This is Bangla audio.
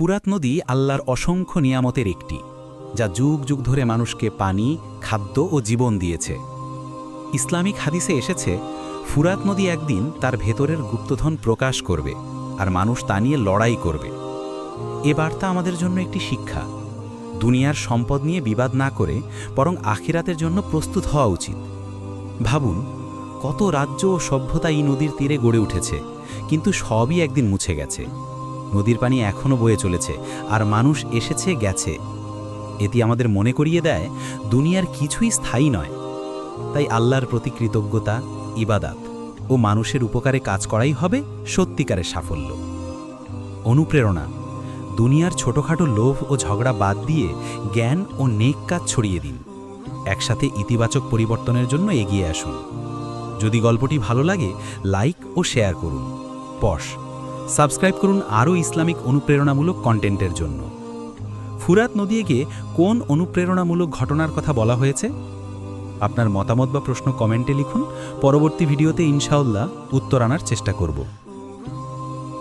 ফুরাত নদী আল্লাহর অসংখ্য নিয়ামতের একটি, যা যুগ যুগ ধরে মানুষকে পানি, খাদ্য ও জীবন দিয়েছে। ইসলামিক হাদিসে এসেছে, ফুরাত নদী একদিন তার ভেতরের গুপ্তধন প্রকাশ করবে আর মানুষ তা নিয়ে লড়াই করবে। এ বার্তা আমাদের জন্য একটি শিক্ষা। দুনিয়ার সম্পদ নিয়ে বিবাদ না করে বরং আখিরাতের জন্য প্রস্তুত হওয়া উচিত। ভাবুন, কত রাজ্য ও সভ্যতা এই নদীর তীরে গড়ে উঠেছে, কিন্তু সবই একদিন মুছে গেছে। নদীর পানি এখনও বয়ে চলেছে, আর মানুষ এসেছে, গেছে। এটি আমাদের মনে করিয়ে দেয়, দুনিয়ার কিছুই স্থায়ী নয়। তাই আল্লাহর প্রতি কৃতজ্ঞতা, ইবাদাত ও মানুষের উপকারে কাজ করাই হবে সত্যিকারের সাফল্য। অনুপ্রেরণা দুনিয়ার ছোটখাটো লোভ ও ঝগড়া বাদ দিয়ে জ্ঞান ও নেক কাজ ছড়িয়ে দিন। একসাথে ইতিবাচক পরিবর্তনের জন্য এগিয়ে আসুন। যদি গল্পটি ভালো লাগে, লাইক ও শেয়ার করুন। পশ সাবস্ক্রাইব করুন আরও ইসলামিক অনুপ্রেরণামূলক কন্টেন্টের জন্য। ফুরাত নদীকে কোন অনুপ্রেরণামূলক ঘটনার কথা বলা হয়েছে? আপনার মতামত বা প্রশ্ন কমেন্টে লিখুন। পরবর্তী ভিডিওতে ইনশাআল্লাহ উত্তর আনার চেষ্টা করব।